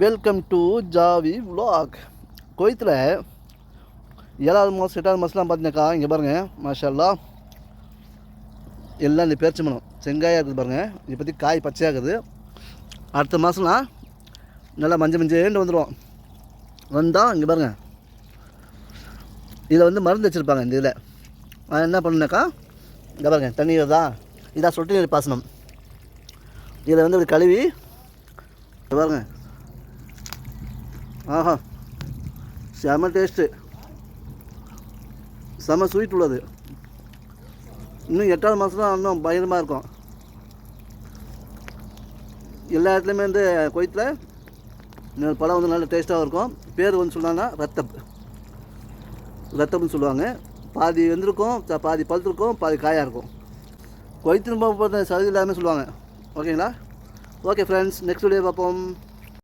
Welcome to Xavi vlog கோயத்தில் ஏழாவது மாதம் எட்டாவது மாதம்லாம் பார்த்தீங்கக்கா இங்கே பாருங்கள் மாஷல்லா எல்லாம் இந்த பேரிச்சை மனம் செங்காயாக இருக்குது பாருங்கள் இதை பற்றி காய் பச்சையாக இருக்குது. அடுத்த மாதம்லாம் நல்லா மஞ்சள் மஞ்சேண்டு வந்துடும் வந்தால் இங்கே பாருங்கள் இதில் வந்து மருந்து வச்சுருப்பாங்க இந்த இதில். நான் என்ன பண்ணுனாக்கா இங்கே பாருங்கள் தண்ணி வருதா? இதான் சொட்டு நீர் பாசனம். இதில் வந்து கழுவி பாருங்கள் ஆஹா செம டேஸ்ட்டு செம ஸ்வீட் உள்ளது. இன்னும் எட்டாவது மாதம் தான் இன்னும் பயங்கரமாக இருக்கும். எல்லா இடத்துலையுமே வந்து கொய்த்தில் பழம் வந்து நல்ல டேஸ்ட்டாகவும் இருக்கும். பேர் வந்து சொன்னாங்கன்னா ரத்தப். ரத்தம்னு சொல்லுவாங்க. பாதி வெந்திருக்கும் பாதி பழுத்திருக்கும் பாதி காயாக இருக்கும். கொய்த்து ரொம்ப சதவீதம் எல்லாமே சொல்லுவாங்க. ஓகேங்களா? ஓகே ஃப்ரெண்ட்ஸ் நெக்ஸ்ட் வீடியோ பார்ப்போம்.